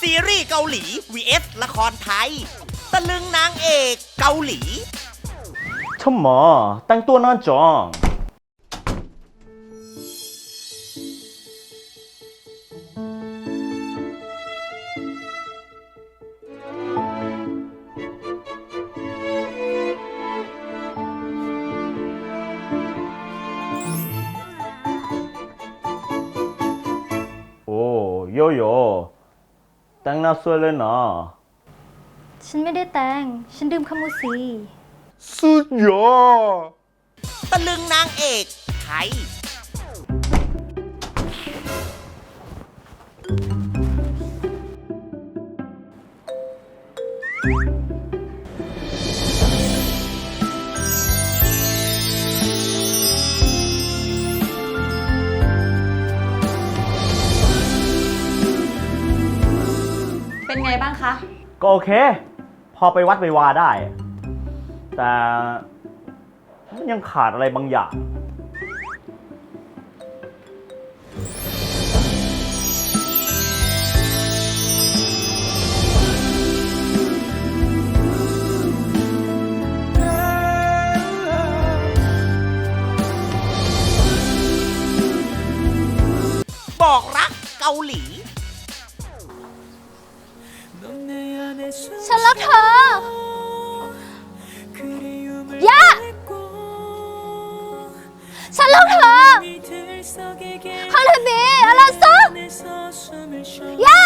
ซีรีส์เกาหลี vs ละครไทย ตะลึงนางเอกเกาหลี ทำไมแต่งตัวน่าจังโอ้โยโย แต่งหน้าสวยเลยนะฉันไม่ได้แต่ง ฉันดื่มคามูซีสุดยอดตะลึงนางเอกไทย ก็โอเค พอไปวัดไปวาได้ แต่มันยังขาดอะไรบางอย่าง ฉันรักเธอฮาเลบีอะไรซะย่า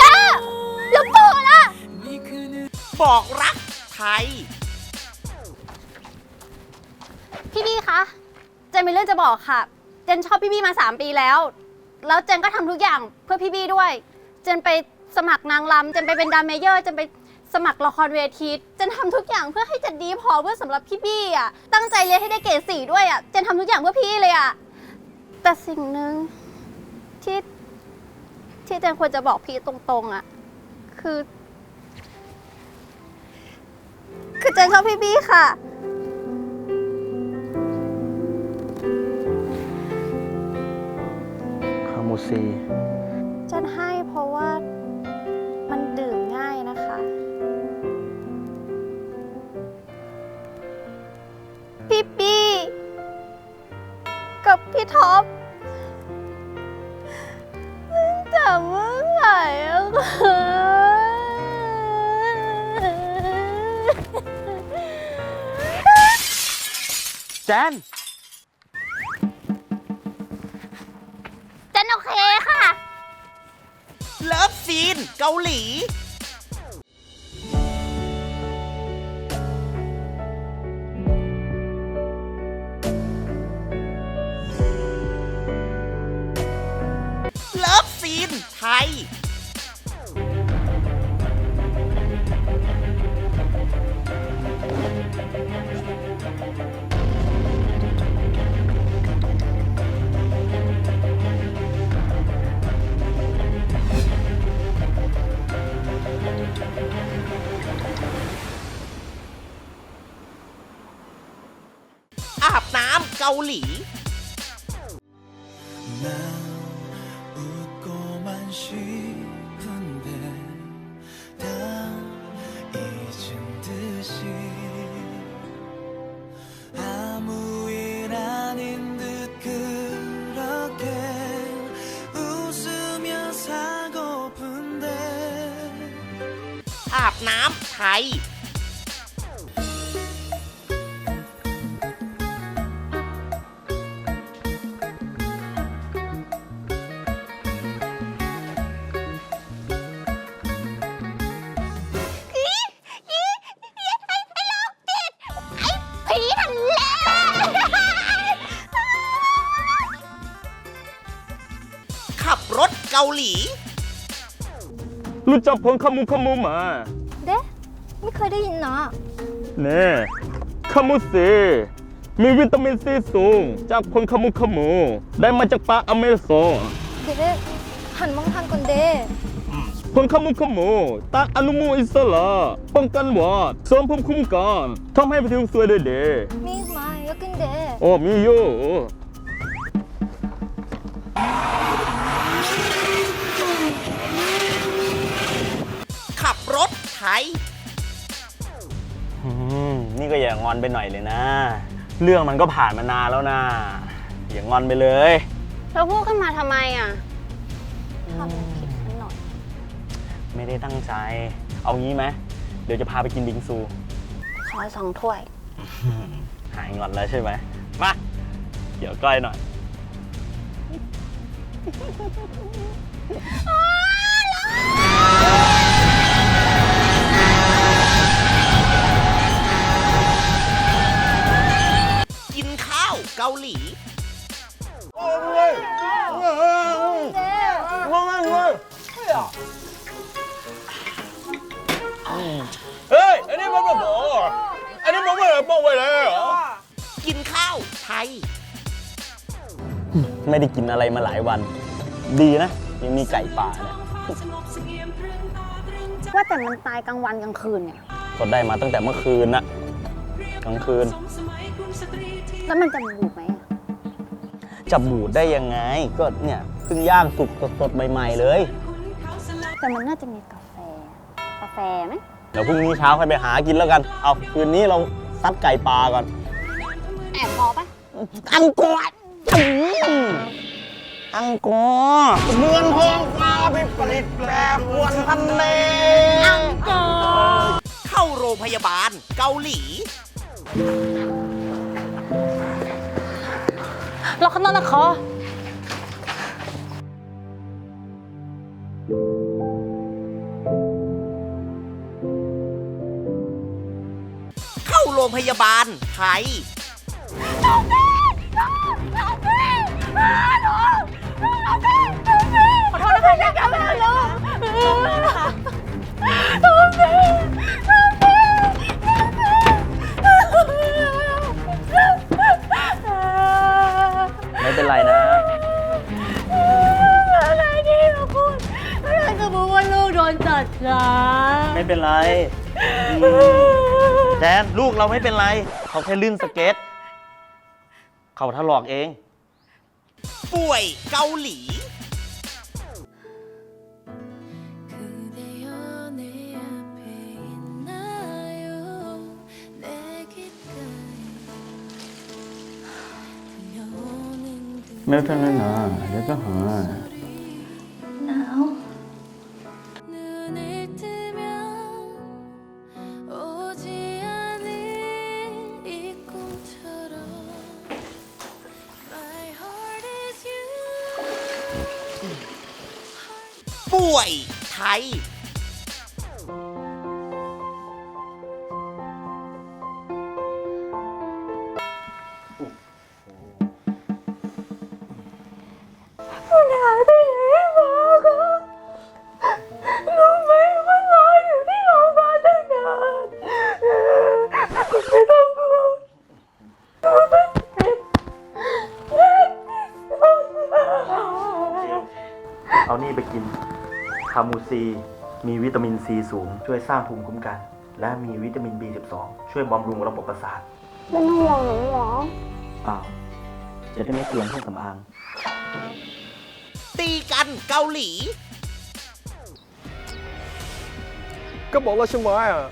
ย่าอย่าเปิดอะบอกรักไทย พี่บี้คะ เจนมีเรื่องจะบอกค่ะ เจนชอบพี่บี้มา 3 ปีแล้ว แล้วเจนก็ทำทุกอย่างเพื่อพี่บี้ด้วย เจนไปสมัครนางรำเจนไปเป็นดามเมเยอร์ เจนไป สมัครละครเวทีเจนทำทุกอย่างเพื่อให้เจนดีพอเพื่อสำหรับพี่บี้อะ ตั้งใจเรียนให้ได้เกรดสี่ด้วยอะ เจนทำทุกอย่างเพื่อพี่เลยอะ แต่สิ่งหนึ่งที่ที่เจนควรจะบอกพี่ตรงๆอะ คือ คือเจนชอบพี่บี้ค่ะ แจนฉันโอเคค่ะ เลิฟซีน เกาหลี เลิฟซีน ไทย เกาหลีอาบน้ำไทย เกาหลี รู้จักผงคามูคามูมา เด้ไม่เคยได้ยินเนาะเนี่ยคามูซีมีวิตามินซีสูง จากผลคามูคามู ได้มาจากป่าอเมซอนเด้หันมองทางก่อนเด้ผลคามูคามูต้านอนุมูลอิสระป้องกันหวัดเสริมภูมิคุ้มกันทำให้ผิวสวยได้ดีมีไหมยกขึ้นเด้โอ้มีอยู่ ยอืมนี่ก็อย่างอนไปหน่อยเลยนะ เรื่องมันก็ผ่านมานานแล้วนะอย่างอนไปเลย แล้วพูดขึ้นมาทำไมอะทำผิดนิดหน่อย ไม่ได้ตั้งใจ เอางี้ไหมเดี๋ยวจะพาไปกินบิงซู ขอสองถ้วย หายงอนแล้วใช่ไหมมาเดี๋ยวก้อยหน่อย กินข้าวไทย ไม่ได้กินอะไรมาหลายวัน ดีนะ ยังมีไก่ป่าเนี่ยว่าแต่มันตายกลางวันกลางคืนเนี่ยก็ได้มาตั้งแต่เมื่อคืนนะกลางคืน แล้วมันจะบูดไหมอะจะบูดได้ยังไง ก็เนี่ยเพิ่งย่างสุกสดๆใหม่ๆเลย แต่มันน่าจะมีกาแฟ กาแฟไหมเดี๋ยวพรุ่งนี้เช้าค่อยไปหากินแล้วกัน เอาคืนนี้เราซัดไก่ปลาก่อน แอบพอปะอังกอร์อืมอังกอร์เมืองทองฟ้าพิปริตแปรปรวนพันเลเข้าโรงพยาบาลเกาหลี เราข้างนอกนะคอเข้าโรงพยาบาลไทย ขอโทษนะคะที่กลับมาลูกโทษแม่โทษแม่โทษแม่ไม่เป็นไรนะ อะไรที่เราพูดอะไรจะบอกว่าลูกโดนจัดนะไม่เป็นไรอืมแจนลูกเราไม่เป็นไร เขาแค่ลื่นสเก็ต เขาถลอกเอง ป่วยเกาหลี ไม่เป็นไรนะเดี๋ยวก็หาย 눈을 뜨면 오지 않은 이 꿈처럼 My heart is you ป่วยไทย มูซีมีวิตามินซีสูง ช่วยสร้างภูมิคุ้มกัน และมีวิตามิน B12 ช่วยบำรุงระบบประสาทเป็นห่วงหนูเหรอเปล่าจะได้ไม่เปลืองเครื่องสำอาง ตีกันเกาหลี ก็บอกแล้วใช่ไหมอะ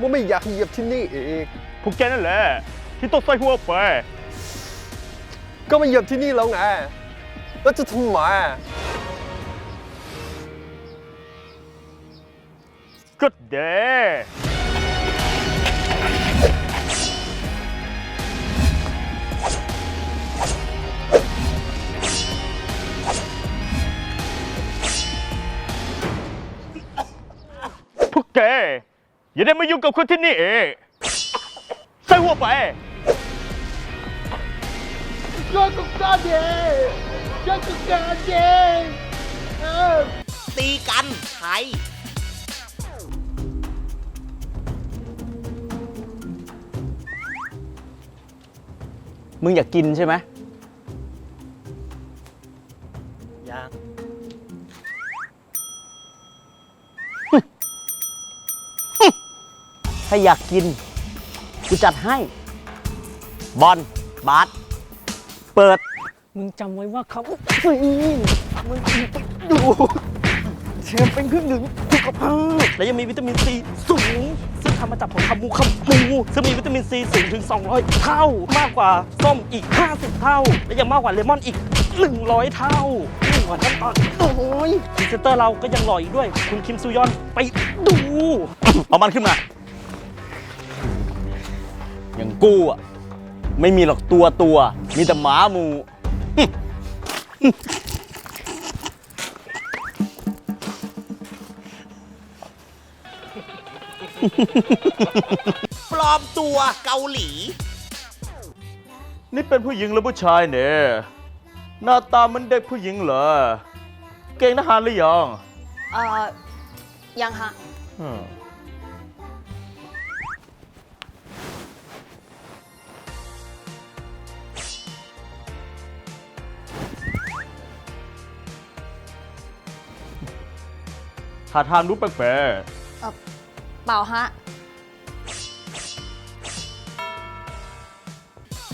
ว่าไม่อยากเหยียบที่นี่อีก พวกแกนั่นแหละ ที่ต้องใส่หัวไป ก็ไม่เหยียบที่นี่แล้วไง แล้วจะทำไมอะ ก็เด้พวกแกอย่าได้มายุ่งกับคนที่นี่เองใส่หัวไปตีกันไทย มึงอยากกินใช่ไหมยังถ้าอยากกินกูจัดให้ บอลบาสเปิด มึงจำไว้ว่าเขาฟรีมึงต้องดูเชมเป็นเครื่องหนึ่งทุกขภาพและยังมีวิตามินซีสูงซึ่ง ทำมาจากผลคำมูคำมูซึ่งมีวิตามินซีสูงถึง 200 เท่า มากกว่าส้มอีก 50 เท่า และยังมากกว่าเลมอนอีก 100 เท่ายิ่งกว่านั้นต่อโอ้ยพรีเซนเตอร์เราก็ยังหล่ออีกด้วย คุณคิมซูยอนไปดู เอามันขึ้นมา อย่างกูอะไม่มีหรอกตัวตัว มีแต่หมาหมู ปลอมตัวเกาหลี นี่เป็นผู้หญิงหรือผู้ชายเนี่ย หน้าตาเหมันเด็กผู้หญิงเหรอ เก่งทหารหรือยังเอ่อ ยังฮะ อืมท่าทางดูแปลกเปล่าฮะ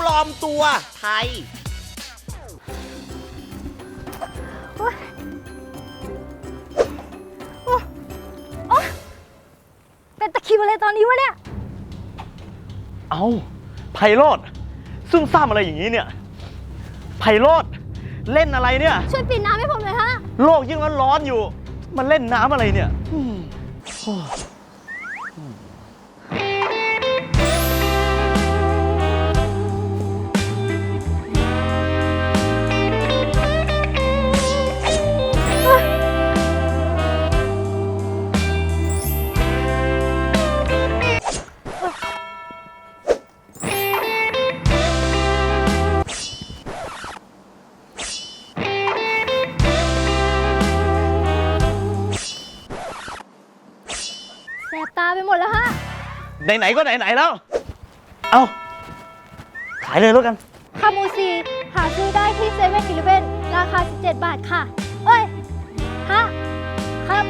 ปลอมตัวไทย เป็นตะคริวอะไรตอนนี้วะเนี่ยๆเอาไพโรดซุ่มซ่ามอะไรอย่างนี้เนี่ย ไพโรดเล่นอะไรเนี่ย ช่วยปิดน้ำให้ผมหน่อยฮะ โลกยิ่งร้อนๆอยู่ มันเล่นน้ำอะไรเนี่ยอืมโอ้อื ไหนๆก็ไหนๆแล้ว เอาขายเลยแล้วกัน คามูซีหาซื้อได้ที่เซเว่นอีเลเว่นราคา 17 บาทค่ะ เอ้ยฮะครับ